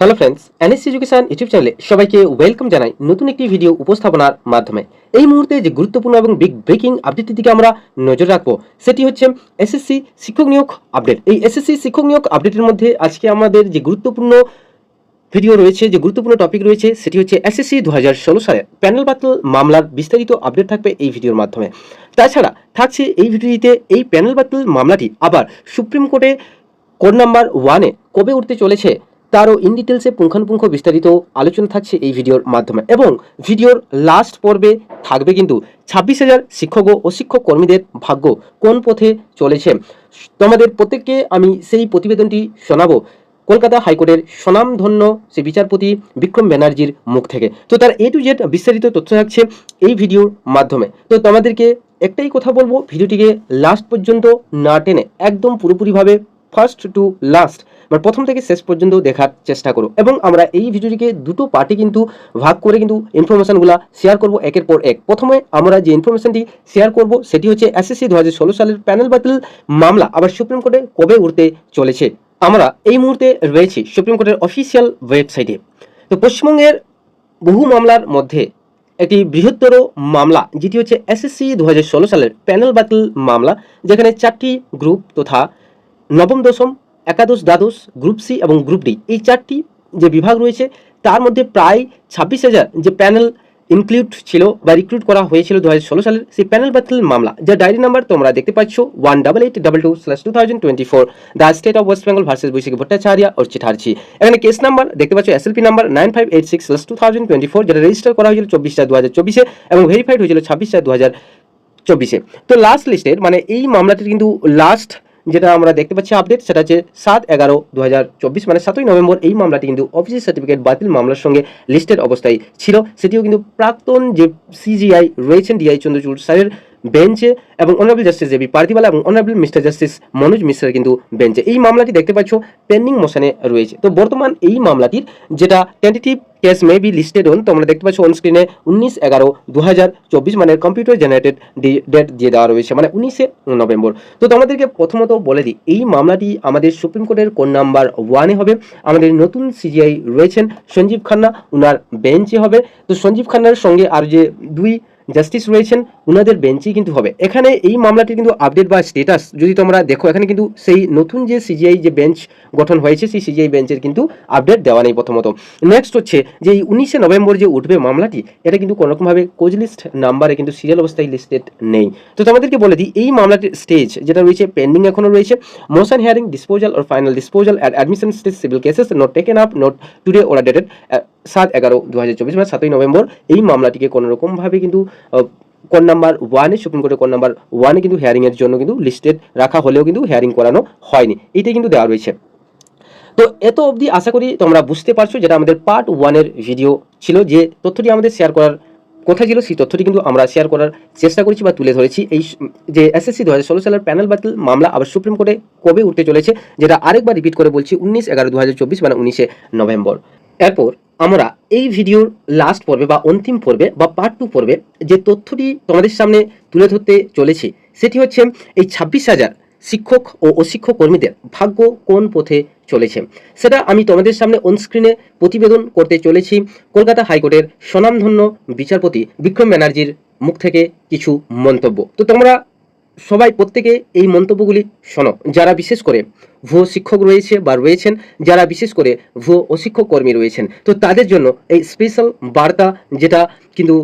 Hello friends NSC education YouTube চ্যানেলে সবাইকে welcome জানাই নতুন একটি ভিডিও উপস্থাপনার মাধ্যমে। এই মুহূর্তে যে গুরুত্বপূর্ণ এবং বিগ ব্রেকিং আপডেটের দিকে আমরা নজর রাখব, সেটি হচ্ছে এসএসসি শিক্ষক নিয়োগ আপডেট এই এসএসসি শিক্ষক নিয়োগ আপডেটের মধ্যে আজকে আমাদের যে গুরুত্বপূর্ণ ভিডিও রয়েছে, যে গুরুত্বপূর্ণ টপিক রয়েছে, সেটি হচ্ছে এসএসসি দু হাজার ষোলো সালে প্যানেল বাতিল মামলার বিস্তারিত আপডেট থাকবে এই ভিডিওর মাধ্যমে। তাছাড়া থাকছে এই ভিডিওটিতে এই প্যানেল বাতিল মামলাটি আবার সুপ্রিম কোর্টে কোড নাম্বার ওয়ানে কবে উঠতে চলেছে তারও ইন ডিটেলসে পুঙ্খানুপুঙ্খ বিস্তারিত আলোচনা থাকছে এই ভিডিওর মাধ্যমে। এবং ভিডিওর লাস্ট পর্বে থাকবে কিন্তু ছাব্বিশ হাজার শিক্ষক ও শিক্ষক কর্মীদের ভাগ্য কোন পথে চলেছে? তোমাদের প্রত্যেককে আমি সেই প্রতিবেদনটি শোনাবো কলকাতা হাইকোর্টের স্বনামধন্য সেই বিচারপতি বিক্রম ব্যানার্জির মুখ থেকে। তো তার এ টু জেড বিস্তারিত তথ্য থাকছে এই ভিডিওর মাধ্যমে। তো তোমাদেরকে একটাই কথা বলব, ভিডিওটিকে লাস্ট পর্যন্ত না টেনে একদম পুরোপুরিভাবে ফার্স্ট টু লাস্ট মানে প্রথম থেকে শেষ পর্যন্ত দেখার চেষ্টা করো। এবং আমরা এই ভিডিওটিকে দুটো পার্টি কিন্তু ভাগ করে কিন্তু ইনফরমেশনগুলো শেয়ার করব একের পর এক। প্রথমে আমরা যে ইনফরমেশনটি শেয়ার করব, সেটি হচ্ছে এসএসসি দু হাজার ষোলো সালের প্যানেল বাতিল মামলা, আবার সুপ্রিম কোর্টে কবে উঠতে চলেছে? আমরা এই মুহূর্তে রয়েছি সুপ্রিম কোর্টের অফিসিয়াল ওয়েবসাইটে তো পশ্চিমবঙ্গের বহু মামলার মধ্যে একটি বৃহত্তর মামলা, যেটি হচ্ছে এসএসসি দু হাজার ষোলো সালের প্যানেল বাতিল মামলা, যেখানে চারটি গ্রুপ তথা নবম, দশম, একাদশ, দ্বাদশ, গ্রুপ সি এবং গ্রুপ ডি। এই চারটি যে বিভাগ রয়েছে, তার মধ্যে প্রায় ছাব্বিশ হাজার যে প্যানেল ইনক্লুড ছিল বা রিক্রুট করা হয়েছিল দু হাজার ষোলো সালের সেই প্যানেল বাতিল মামলা, যার ডায়েরি নাম্বার তোমরা দেখতে পাচ্ছ one double eight double two slash two thousand twenty four the state of West Bengal versus Baishakhi Bhattacharya Archit হারছি এখানে কেস নাম্বার দেখতে পাচ্ছ SLP number nine five eight six slash two thousand twenty four যেটা register করা হয়েছিল চব্বিশ চার দু হাজার চব্বিশে এবং ভেরিফাইড হয়েছিল ছাব্বিশ চার দু হাজার চব্বিশে। তো লাস্ট লিস্টের মানে এই মামলাটির কিন্তু লাস্ট যেটা আমরা দেখতে পাচ্ছি আপডেট সেটা হচ্ছে সাত এগারো দু মানে সাতই নভেম্বর এই মামলাটি কিন্তু অফিসের সার্টিফিকেট বাতিল মামলার সঙ্গে লিস্টেড অবস্থায় ছিল। সেটিও কিন্তু প্রাক্তন যে সিজিআই রয়েছেন ডিআই চন্দ্রচূড় স্যারের বেঞ্চে এবং অনারেবল জাস্টিস জেবি পার্থিবালা এবং অনারেবল মিস্টার জাস্টিস মনোজ মিশ্রের কিন্তু বেঞ্চে। এই মামলাটি দেখতে পাচ্ছ পেন্ডিং মোশনে রয়েছে। তো বর্তমান এই মামলাটির যেটা tentative case may be listed on তোমরা দেখতে পাচ্ছ অনস্ক্রিনে উনিশ এগারো দু হাজার চব্বিশ মানে কম্পিউটার জেনারেটেড ডেট দিয়ে দেওয়া রয়েছে মানে উনিশে নভেম্বর। তো তোমাদেরকে প্রথমত বলে দিই, এই মামলাটি আমাদের সুপ্রিম কোর্টের কোন নাম্বার ওয়ানে হবে, আমাদের নতুন সিজিআই রয়েছেন সঞ্জীব খান্না, উনার বেঞ্চে হবে। তো সঞ্জীব খান্নার সঙ্গে আর যে দুই জাস্টিস রয়েছেন ওনাদের বেঞ্চেই কিন্তু হবে। এখানে এই মামলাটির কিন্তু আপডেট বা স্টেটাস যদি তোমরা দেখো, এখানে কিন্তু সেই নতুন যে সিজিআই যে বেঞ্চ গঠন হয়েছে, সেই সিজিআই বেঞ্চের কিন্তু আপডেট দেওয়া নেই প্রথমত। নেক্সট হচ্ছে যে এই উনিশে নভেম্বর যে উঠবে মামলাটি, এটা কিন্তু কোনোরকমভাবে কোজ লিস্ট নাম্বারে কিন্তু সিরিয়াল অবস্থায় লিস্টেড নেই। তো তোমাদেরকে বলে দিই, এই মামলাটির স্টেজ যেটা রয়েছে পেন্ডিং এখনও রয়েছে। Motion hearing disposal or final disposal at admission stage civil cases not taken up not today ওরা ডেটেড সাত এগারো দু হাজার চব্বিশ মানে সাতই নভেম্বর এই মামলাটিকে কোনো রকমভাবে কিন্তু কোন নাম্বার ওয়ানে সুপ্রিম কোর্টের কোন নাম্বার ওয়ানে কিন্তু হেয়ারিং এর জন্য কিন্তু লিস্টেড রাখা হলেও কিন্তু হেয়ারিং করানো হয়নি। এইটাই কিন্তু দেওয়া রয়েছে। তো এত অবধি আশা করি তোমরা বুঝতে পারছ যেটা আমাদের পার্ট ওয়ানের ভিডিও ছিল, যে তথ্যটি আমাদের শেয়ার করার কথা ছিল, সেই তথ্যটি কিন্তু আমরা শেয়ার করার চেষ্টা করেছি বা তুলে ধরেছি। এই যে এসএসসি দু হাজার ষোলো সালের প্যানেল বাতিল মামলা আবার সুপ্রিম কোর্টে কবে উঠতে চলেছে, যেটা আরেকবার রিপিট করে বলছি, উনিশ এগারো দু হাজার চব্বিশ মানে উনিশে নভেম্বর। এরপর আমরা এই ভিডিওর লাস্ট পর্বে বা অন্তিম পর্বে বা পার্ট টু পর্বে যে তথ্যটি তোমাদের সামনে তুলে ধরতে চলেছি, সেটি হচ্ছে এই ছাব্বিশ হাজার শিক্ষক ও অশিক্ষক কর্মীদের ভাগ্য কোন পথে চলেছে? সেটা আমি তোমাদের সামনে অনস্ক্রিনে প্রতিবেদন করতে চলেছি। কলকাতা হাইকোর্টের স্বনামধন্য বিচারপতি বিক্রম ব্যানার্জির মুখ থেকে কিছু মন্তব্য। তো তোমরা সবাই প্রত্যেকে এই মন্তব্যগুলি শোনো। যারা বিশেষ করে ভুয়ো শিক্ষক রয়েছে বা রয়েছেন, যারা বিশেষ করে ভুয়ো অশিক্ষক কর্মী রয়েছেন, তো তাদের জন্য এই স্পেশাল বার্তা যেটা কিন্তু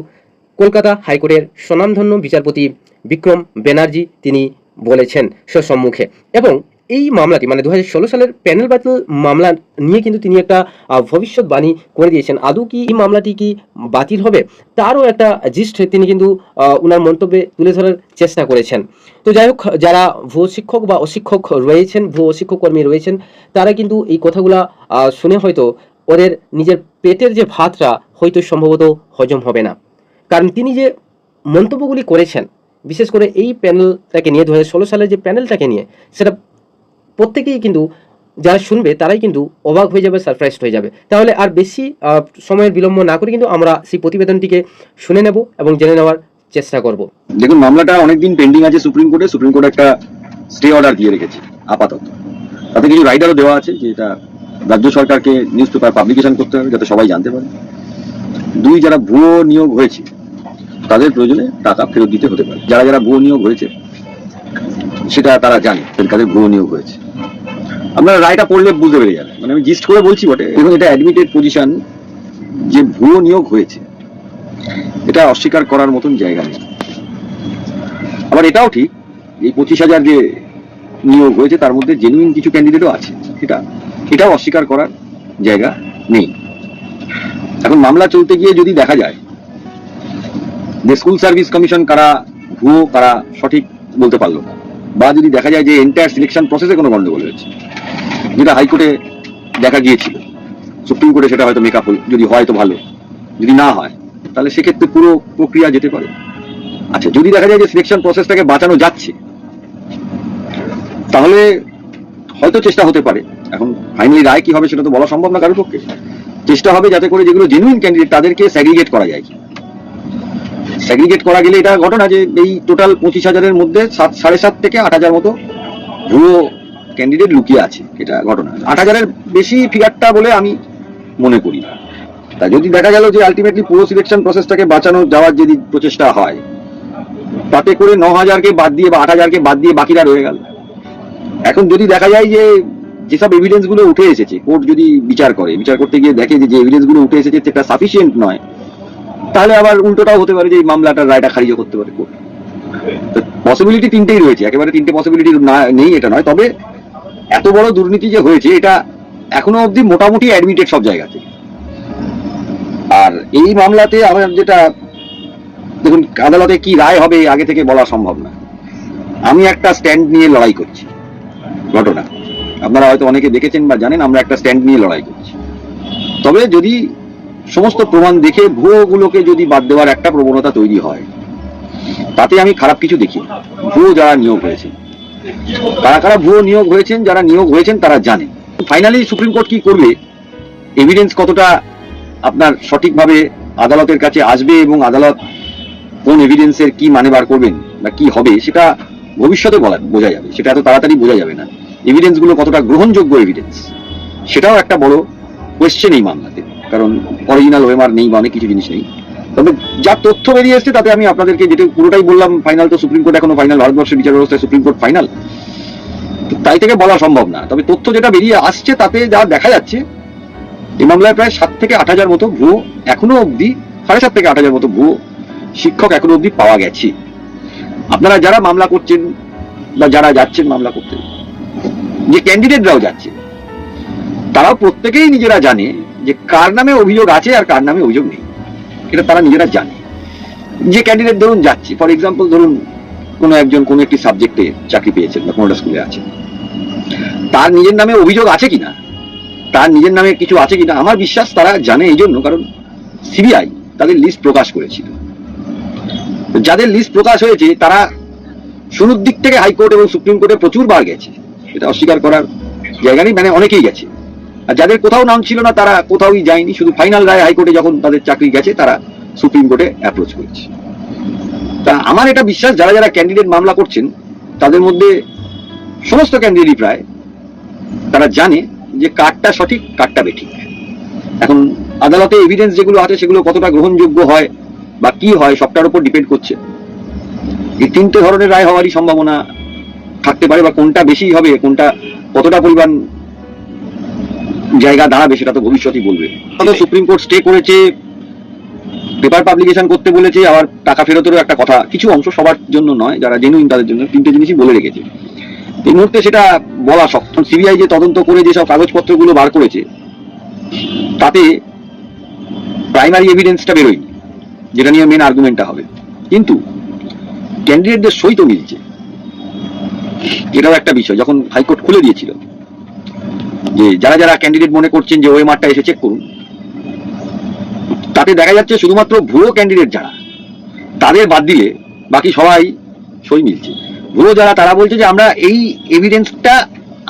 কলকাতা হাইকোর্টের স্বনামধন্য বিচারপতি বিক্রম ব্যানার্জি তিনি বলেছেন সম্মুখে এবং এই মামলাটি মানে দু হাজার ষোলো সালের প্যানেল বাতিল মামলা নিয়ে কিন্তু তিনি একটা ভবিষ্যৎবাণী করে দিয়েছেন। আদৌ কি এই মামলাটি কি বাতিল হবে? তারও একটা জিস্ট তিনি কিন্তু উনার মন্তব্যে তুলে ধরার চেষ্টা করেছেন। তো যাই হোক, যারা ভুয়ো শিক্ষক বা অশিক্ষক রয়েছেন, ভুয়ো অশিক্ষক কর্মী রয়েছেন, তারা কিন্তু এই কথাগুলা শুনে হয়তো ওদের নিজের পেটের যে ভাতটা, হয়তো সম্ভবত হজম হবে না। কারণ তিনি যে মন্তব্যগুলি করেছেন, বিশেষ করে এই প্যানেলটাকে নিয়ে দু হাজার ষোলো সালের যে প্যানেলটাকে নিয়ে, সেটা প্রত্যেকেই কিন্তু যারা শুনবে, তারাই কিন্তু অবাক হয়ে যাবে সারপ্রাইজড হয়ে যাবে। তাহলে আর বেশি সময়ের বিলম্ব না করে কিন্তু আমরা সেই প্রতিবেদনটিকে শুনে নেব এবং জেনে নেওয়ার চেষ্টা করব। দেখুন, মামলাটা অনেকদিন পেন্ডিং আছে সুপ্রিম কোর্টে সুপ্রিম কোর্ট একটা স্টে অর্ডার দিয়ে রেখেছে, আপাতত। তাতে কিছু রাইডারও দেওয়া আছে যেটা রাজ্য সরকারকে নিউজ পেপার পাবলিকেশন করতে হবে যাতে সবাই জানতে পারে। দুই, যারা ভুয়ো নিয়োগ হয়েছে, তাদের প্রয়োজনে টাকা ফেরত দিতে হতে পারে। যারা যারা ভুয়ো নিয়োগ হয়েছে, সেটা তারা জানে তাদের ভুয়ো নিয়োগ হয়েছে। আপনারা রায়টা পড়লে বুঝতে পেরে যাবেন মানে আমি জিস্ট করে বলছি বটে। এবং এটা অ্যাডমিটেড পজিশন যে ভুয়ো নিয়োগ হয়েছে, এটা অস্বীকার করার মতন জায়গা নেই। আবার এটাও ঠিক, এই পঁচিশ হাজার যে নিয়োগ হয়েছে, তার মধ্যে জেনুইন কিছু ক্যান্ডিডেটও আছে। এটা, এটাও অস্বীকার করার জায়গা নেই। এখন মামলা চলতে গিয়ে যদি দেখা যায় যে স্কুল সার্ভিস কমিশন কারা ভুয়ো, কারা সঠিক বলতে পারল না, বা যদি দেখা যায় যে এন্টায়ার সিলেকশন প্রসেসে কোনো গন্ডগোল হয়েছে যেটা হাইকোর্টে দেখা গিয়েছিল। সুপ্রিম কোর্টে সেটা হয়তো মেকআপ যদি হয় তো ভালো। যদি না হয়, তাহলে সেক্ষেত্রে পুরো প্রক্রিয়া যেতে পারে। আচ্ছা যদি দেখা যায় যে সিলেকশন প্রসেসটাকে বাঁচানো যাচ্ছে, তাহলে হয়তো চেষ্টা হতে পারে। এখন ফাইনালি রায় কি হবে সেটা তো বলা সম্ভব না কারোর পক্ষে। চেষ্টা হবে যাতে করে যেগুলো জেনুইন ক্যান্ডিডেট তাদেরকে স্যাগ্রিগেট করা যায়। স্যাগ্রিগেট করা গেলে এটা ঘটনা যে এই টোটাল পঁচিশ হাজারের মধ্যে সাত, সাড়ে সাত থেকে আট হাজার মতো ভুয়ো ক্যান্ডিডেট লুকিয়ে আছে এটা ঘটনা। আট হাজারের বেশি ফিগারটা বলে আমি মনে করি। তা যদি দেখা গেল যে আলটিমেটলি পুরো সিলেকশন প্রসেসটাকে বাঁচানো, যাওয়ার যদি প্রচেষ্টা হয়, তাতে করে ন হাজারকে বাদ দিয়ে বা আট হাজারকে বাদ দিয়ে বাকিরা রয়ে গেল। এখন যদি দেখা যায় যে যেসব এভিডেন্সগুলো উঠে এসেছে কোর্ট যদি বিচার করে, বিচার করতে গিয়ে দেখে যে যে এভিডেন্সগুলো উঠে এসেছে সেটা সাফিসিয়েন্ট নয়, তাহলে আবার উল্টোটাও হতে পারে যে এই মামলাটার রায়টা খারিজও করতে পারে কোর্ট পসিবিলিটি তিনটেই রয়েছে, একেবারে তিনটে পসিবিলিটি না, নেই এটা নয়, তবে এত বড় দুর্নীতি যে হয়েছে, এটা এখনও অবধি মোটামুটি অ্যাডমিটেড সব জায়গাতে। আর এই মামলাতে আমার যেটা, দেখুন, আদালতে কি রায় হবে আগে থেকে বলা সম্ভব না। আমি একটা স্ট্যান্ড নিয়ে লড়াই করছি, ঘটনা। আপনারা হয়তো অনেকে দেখেছেন বা জানেন, আমরা একটা স্ট্যান্ড নিয়ে লড়াই করছি। তবে যদি সমস্ত প্রমাণ দেখে ভুয়োগুলোকে যদি বাদ দেওয়ার একটা প্রবণতা তৈরি হয়, তাতে আমি খারাপ কিছু দেখি ভুয়ো যারা নিয়োগ হয়েছেন কারা কারা ভুয়ো নিয়োগ হয়েছেন, যারা নিয়োগ হয়েছেন, তারা জানে ফাইনালি সুপ্রিম কোর্ট কি করবে? এভিডেন্স কতটা আপনার সঠিকভাবে আদালতের কাছে আসবে এবং আদালত কোন এভিডেন্সের কি মানে বার করবেন বা কি হবে, সেটা ভবিষ্যতে বলা বোঝা যাবে। সেটা এত তাড়াতাড়ি বোঝা যাবে না। এভিডেন্সগুলো কতটা গ্রহণযোগ্য এভিডেন্স সেটাও একটা বড় কোয়েশ্চেন এই মামলাতে। কারণ অরিজিনাল ওয়েমার নেই বা অনেক কিছু জিনিস নেই। তবে যা তথ্য বেরিয়ে এসছে, তাতে আমি আপনাদেরকে যেটা পুরোটাই বললাম ফাইনাল তো সুপ্রিম কোর্ট এখনও ফাইনাল ভারতবর্ষের বিচার ব্যবস্থায় সুপ্রিম কোর্ট ফাইনাল তাই থেকে বলা সম্ভব না। তবে তথ্য যেটা বেরিয়ে আসছে, তাতে যা দেখা যাচ্ছে এই মামলায় প্রায় সাত থেকে আট হাজার মতো ভুয়ো এখনও অবধি, সাড়ে সাত থেকে আট হাজার মতো ভুয়ো শিক্ষক এখনও অবধি পাওয়া গেছে। আপনারা যারা মামলা করছেন বা যারা যাচ্ছেন মামলা করতে, যে ক্যান্ডিডেটরাও যাচ্ছে, তারাও প্রত্যেকেই নিজেরা জানে যে কার নামে অভিযোগ আছে আর কার নামে অভিযোগ নেই। এটা তারা নিজেরা জানে। যে ক্যান্ডিডেট ধরুন যাচ্ছে ফর এক্সাম্পল ধরুন কোনো একজন কোনো একটি সাবজেক্টে চাকরি পেয়েছেন বা কোনোটা স্কুলে আছে তার নিজের নামে অভিযোগ আছে কিনা? তার নিজের নামে কিছু আছে কিনা? আমার বিশ্বাস তারা জানে এই জন্য কারণ সিবিআই তাদের লিস্ট প্রকাশ করেছিল। যাদের লিস্ট প্রকাশ হয়েছে, তারা শুরুর দিক থেকে হাইকোর্ট এবং সুপ্রিম কোর্টে প্রচুর বার গেছে। এটা অস্বীকার করার জায়গা নেই মানে অনেকেই গেছে। আর যাদের কোথাও নাম ছিল না, তারা কোথাওই যায়নি। শুধু ফাইনাল রায় হাইকোর্টে যখন তাদের চাকরি গেছে, তারা সুপ্রিম কোর্টে অ্যাপ্রোচ করেছে। তা আমার এটা বিশ্বাস, যারা যারা ক্যান্ডিডেট মামলা করছেন, তাদের মধ্যে সমস্ত ক্যান্ডিডেটই প্রায় তারা জানে যে কার্ডটা সঠিক কার্ডটা বেঠিক। এখন আদালতে এভিডেন্স যেগুলো আছে, সেগুলো কতটা গ্রহণযোগ্য হয় বা কি হয়, সবটার উপর ডিপেন্ড করছে। এই তিনটে ধরনের রায় হওয়ারই সম্ভাবনা থাকতে পারে বা কোনটা বেশি হবে, কোনটা কতটা পরিমাণ জায়গা দাঁড়াবে সেটা তো ভবিষ্যতই বলবে। সুপ্রিম কোর্ট স্টে করেছে পেপার পাবলিকেশন করতে বলেছে আবার টাকা ফেরতেরও একটা কথা। কিছু অংশ সবার জন্য নয় যারা জেনুইন তাদের জন্য তিনটে জিনিসই বলে রেখেছে। এই মুহূর্তে সেটা বলা শক্ত। সিবিআই যে তদন্ত করে যেসব কাগজপত্রগুলো বার করেছে তাতে প্রাইমারি এভিডেন্সটা বেরোয়নি যেটা নিয়ে মেন আর্গুমেন্টটা হবে। কিন্তু ক্যান্ডিডেটদের সই তো মিলছে। এটাও একটা বিষয় যখন হাইকোর্ট খুলে দিয়েছিল। যে যারা যারা ক্যান্ডিডেট মনে করছেন যে ওই মাঠটা এসে চেক করুন। তাতে দেখা যাচ্ছে শুধুমাত্র ভুয়ো ক্যান্ডিডেট যারা, তাদের বাদ দিলে বাকি সবাই সই মিলছে। ভুয়ো যারা, তারা বলছে যে আমরা এই এভিডেন্সটা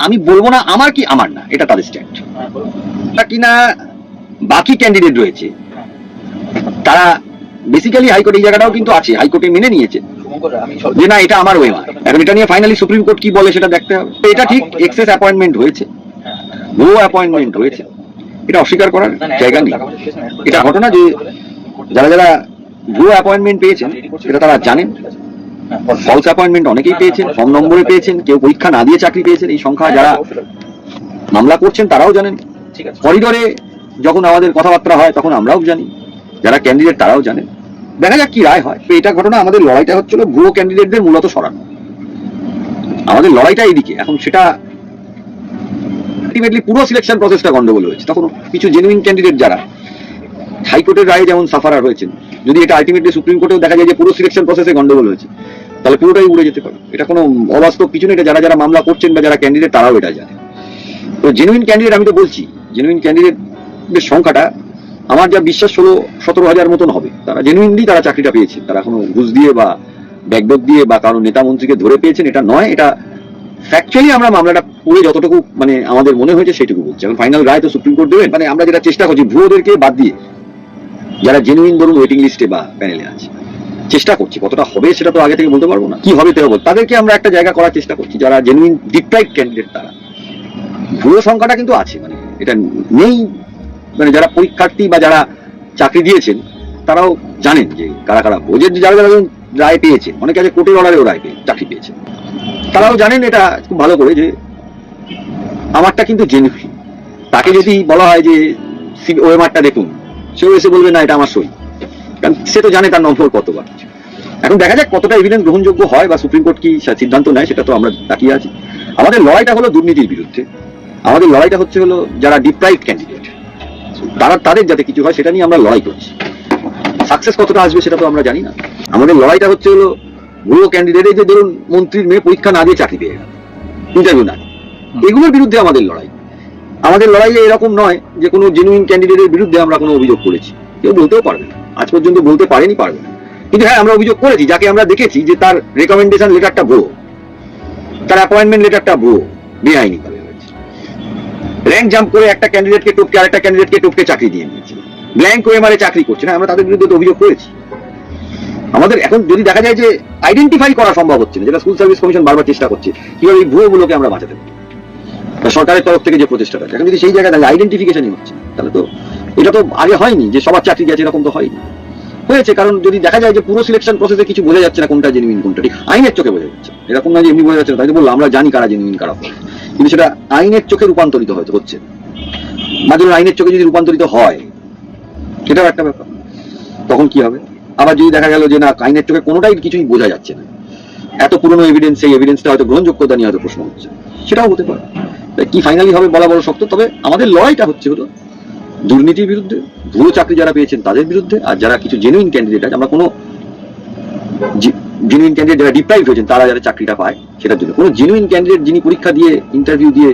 আমি বলব না, আমার কি আমার না, এটা তাদের স্ট্যান্ড কিনা বাকি ক্যান্ডিডেট রয়েছে, তারা বেসিক্যালি হাইকোর্ট এই জায়গাটাও কিন্তু আছে, হাইকোর্টে মেনে নিয়েছে। যে না, এটা আমার ওয়েমার এখন এটা নিয়ে ফাইনালি সুপ্রিম কোর্ট কি বলে সেটা দেখতে হবে। এটা ঠিক এক্সেস অ্যাপয়েন্টমেন্ট হয়েছে। ভুয়ো অ্যাপয়েন্টমেন্ট হয়েছে এটা অস্বীকার করার জায়গা নেই। এটা ঘটনা যে যারা যারা ভুয়ো অ্যাপয়েন্টমেন্ট পেয়েছেন সেটা তারা জানেন। ফলস অ্যাপয়েন্টমেন্ট অনেকেই পেয়েছেন কম নম্বরে পেয়েছেন কেউ পরীক্ষা না দিয়ে চাকরি পেয়েছেন এই সংখ্যা যারা মামলা করছেন তারাও জানেন। করিডোরে যখন আমাদের কথাবার্তা হয় তখন আমরাও জানি। যারা ক্যান্ডিডেট তারাও জানেন। দেখা যাক কি রায় হয়। তো এটা ঘটনা আমাদের লড়াইটা হচ্ছিল ভুয়ো ক্যান্ডিডেটদের মূলত সরানো। আমাদের লড়াইটা এইদিকে। এখন সেটা আলটিমেটলি পুরো সিলেকশন প্রসেসটা গন্ডগোল হয়েছে। তখন কিছু জেনুইন ক্যান্ডিডেট যারা, হাইকোর্টের রায়ে যেমন সাফারার হয়েছেন, যদি এটা আলটিমেটলি সুপ্রিম কোর্টেও দেখা যায় যে পুরো সিলেকশন প্রসেসে গন্ডগোল হয়েছে, তাহলে পুরোটাই উড়ে যেতে পারে। এটা কোনো অবাস্তব কিছু নেই এটা যারা যারা মামলা করছেন বা যারা ক্যান্ডিডেট তারাও এটা জানে। তো জেনুইন ক্যান্ডিডেট আমি তো বলছি জেনুইন ক্যান্ডিডেটের সংখ্যাটা আমার যা বিশ্বাস, ষোলো, সতেরো হাজার মতন হবে। তারা জেনুইনলি তারা চাকরিটা পেয়েছে। তারা এখনও ঘুষ দিয়ে বা ব্যাকডোর দিয়ে বা কারও নেতা মন্ত্রীকে ধরে পেয়েছেন, এটা নয়, এটা ফ্যাকচুয়ালি আমরা মামলাটা পড়ে যতটুকু মানে আমাদের মনে হয়েছে সেটুকু বলছি। এখন ফাইনাল রায় তো সুপ্রিম কোর্ট দেবেন। মানে আমরা যেটা চেষ্টা করছি, ভুয়োদেরকে বাদ দিয়ে, যারা জেনুইন ধরুন ওয়েটিং লিস্টে বা প্যানেলে আছে, চেষ্টা করছি। কতটা হবে সেটা তো আগে থেকে বলতে পারব না। কি হবে তেও বল তাদেরকে আমরা একটা জায়গা করার চেষ্টা করছি, যারা জেনুইন ডিপ্রাইভ ক্যান্ডিডেট তারা। ভুয়ো সংখ্যাটা কিন্তু আছে মানে এটা নেই। মানে যারা পরীক্ষার্থী বা যারা চাকরি দিয়েছেন, তারাও জানেন যে কারা কারা বোঝেন যারা যারা রায় পেয়েছেন। অনেকে আছে কোর্টের অর্ডারেও রায় পেয়ে চাকরি পেয়েছে তারাও জানেন এটা খুব ভালো করে যে আমারটা কিন্তু জেনুইন তাকে যদি বলা হয় যে ওএমআরটা দেখুন। সেও এসে বলবে, না, এটা আমার সই। কারণ সে তো জানে তার নম্বর কতবার। এখন দেখা যাক কতটা এভিডেন্স গ্রহণযোগ্য হয় বা সুপ্রিম কোর্ট কি সিদ্ধান্ত নেয়, সেটা তো আমরা তাকিয়ে আছি। আমাদের লড়াইটা হলো দুর্নীতির বিরুদ্ধে। আমাদের লড়াইটা হচ্ছে হলো যারা ডিপ্রাইভ ক্যান্ডিডেট তারা তাদের যাতে কিছু হয়, সেটা নিয়ে আমরা লড়াই করছি। সাকসেস কতটা আসবে সেটা তো আমরা জানি না। আমাদের লড়াইটা হচ্ছে হলো ভুয়ো ক্যান্ডিডেট যে ধরুন মন্ত্রীর মেয়ে পরীক্ষা না দিয়ে চাকরি পেয়ে গেল। ইন্টারভিউ না। এগুলোর বিরুদ্ধে আমাদের লড়াই। আমাদের লড়াইয়ে এরকম নয় যে কোনো জেনুইন ক্যান্ডিডেটের বিরুদ্ধে আমরা কোনো অভিযোগ করেছি। কেউ বলতেও পারবে না। আজ পর্যন্ত বলতে পারেনি, পারবে না। কিন্তু হ্যাঁ আমরা অভিযোগ করেছি, যাকে আমরা দেখেছি যে তার রেকমেন্ডেশন লেটারটা ভুয়ো। তার অ্যাপয়েন্টমেন্ট লেটারটা ভুয়ো। বেআইনি ভাবে হয়েছে র্যাঙ্ক জাম্প করে একটা ক্যান্ডিডেটকে টপকে, আরেকটা ক্যান্ডিডেটকে টপকে চাকরি দিয়ে নিয়েছে ব্ল্যাঙ্ক ওএমআরে চাকরি করছে। না, আমরা তাদের বিরুদ্ধে অভিযোগ করেছি। আমাদের এখন যদি দেখা যায় যে আইডেন্টিফাই করা সম্ভব হচ্ছে না, যেটা স্কুল সার্ভিস কমিশন বারবার চেষ্টা করছে, কীভাবে এই ভুয়োগুলোকে আমরা বাঁচাতে পারি? সরকারের তরফ থেকে যে প্রচেষ্টাটা, এখন যদি সেই জায়গায় আইডেন্টিফিকেশনই হচ্ছে তাহলে তো এটা তো আগে হয়নি যে সবার চাকরি গেছে, এরকম তো হয়নি। হয়েছে, কারণ যদি দেখা যায় যে পুরো সিলেকশন প্রসেসে কিছু বোঝা যাচ্ছে না কোনটা জেনুইন কোনটা ঠিক, আইনের চোখে বোঝা যাচ্ছে এরকম না যে এমনি বোঝা যাচ্ছে না, তাই তো বললাম, আমরা জানি কারা জেনুইন কারা। কিন্তু সেটা আইনের চোখে রূপান্তরিত হয়তো হচ্ছে। মাঝে আইনের চোখে যদি রূপান্তরিত হয় সেটাও একটা ব্যাপার। তখন কি হবে? আবার যদি দেখা গেল যে না আইনের চোখে কোনোটাই কিছুই বোঝা যাচ্ছে না, এত পুরনো এভিডেন্স সেই এভিডেন্সটা হয়তো গ্রহণযোগ্যতা নিয়ে হয়তো প্রশ্ন হচ্ছে সেটাও হতে পারে। কি ফাইনালি হবে বলা বড় শক্ত? তবে আমাদের লড়াইটা হচ্ছে হলো, দুর্নীতির বিরুদ্ধে, ভুয়ো চাকরি যারা পেয়েছেন তাদের বিরুদ্ধে, আর যারা কিছু জেনুইন ক্যান্ডিডেট আছে, আমরা কোনো জেনুইন ক্যান্ডিডেট যারা ডিপ্রাইভ হয়েছেন, তারা যারা চাকরিটা পায় সেটার জন্য। কোনো জেনুইন ক্যান্ডিডেট যিনি পরীক্ষা দিয়ে ইন্টারভিউ দিয়ে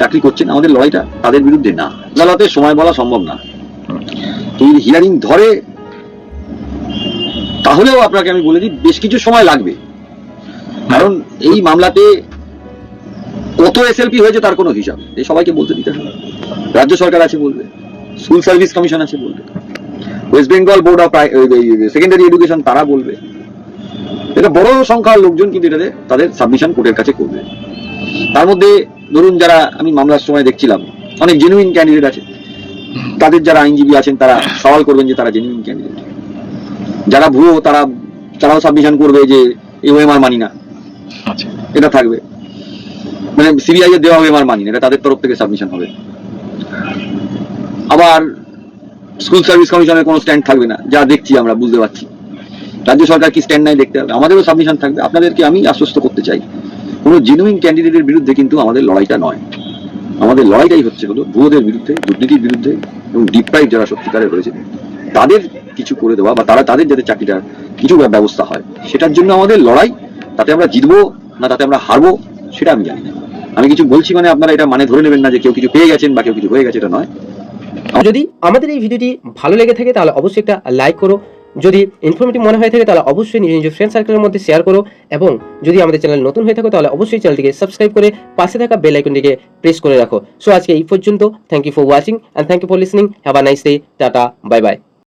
চাকরি করছেন, আমাদের লড়াইটা তাদের বিরুদ্ধে না। আদালতে সময় বলা সম্ভব না। হিয়ারিং ধরে তাহলেও আপনাকে আমি বলে দিই, বেশ কিছু সময় লাগবে। কারণ এই মামলাতে কত এসএলপি হয়েছে তার কোনো হিসাব এই সবাইকে বলতে দিতে হবে। রাজ্য সরকার আছে বলবে স্কুল সার্ভিস কমিশন আছে বলবে West Bengal board of secondary education তারা বলবে। এটা বড় সংখ্যার লোকজন কিন্তু এটাতে তাদের সাবমিশন কোর্টের কাছে করবে। তার মধ্যে ধরুন যারা আমি মামলার সময় দেখছিলাম, অনেক জেনুইন ক্যান্ডিডেট আছে। তাদের যারা আইনজীবী আছেন তারা সওয়াল করবেন যে তারা জেনুইন ক্যান্ডিডেট যারা ভুয়ো তারা তারাও সাবমিশন করবে যে ওএমআর মানি না। আচ্ছা। এটা থাকবে। মানে সিবিআই এর দেওয়া ওএমআর মানি না এটা তাদের তরফ থেকে সাবমিশন হবে। আবার স্কুল সার্ভিস কমিশনের কোনো স্ট্যান্ড থাকবে না যা দেখছি আমরা বুঝতে পারছি। রাজ্য সরকার কি স্ট্যান্ড নাই দেখতে হবে আমাদেরও সাবমিশন থাকবে। আপনাদেরকে আমি আশ্বস্ত করতে চাই। কোনো জেনুইন ক্যান্ডিডেটের বিরুদ্ধে কিন্তু আমাদের লড়াইটা নয়। আমাদের লড়াইটাই হচ্ছে হলো ভুয়োদের বিরুদ্ধে দুর্নীতির বিরুদ্ধে এবং ডিপ্রাইভ যারা সত্যিকারের রয়েছে তাদের কিছু করে দেওয়া বা তারা তাদের যাতে চাকরিটার কিছু ব্যবস্থা হয়। সেটার জন্য আমাদের লড়াই, তাতে আমরা জিতবো না তাতে আমরা হারবো, সেটা আমি জানি না। আমি কিছু বলছি মানে আপনারা এটা মানে ধরে নেবেন না যে কেউ কিছু পেয়ে গেছেন বা কেউ কিছু হয়ে গেছে, এটা নয়। যদি আমাদের এই ভিডিওটি ভালো লেগে থাকে তাহলে অবশ্যই একটা লাইক করো। যদি ইনফরমেটিভ মনে হয়ে থাকে তাহলে অবশ্যই নিজের নিজের ফ্রেন্ড সার্কেলের মধ্যে শেয়ার করো এবং যদি আমাদের চ্যানেল নতুন হয়ে থাকো তাহলে অবশ্যই চ্যানেলটিকে সাবস্ক্রাইব করে পাশে থাকা বেল আইকনটিকে প্রেস করে রাখো। সো আজকে এই পর্যন্ত thank you for watching and thank you for listening have a nice day tata bye bye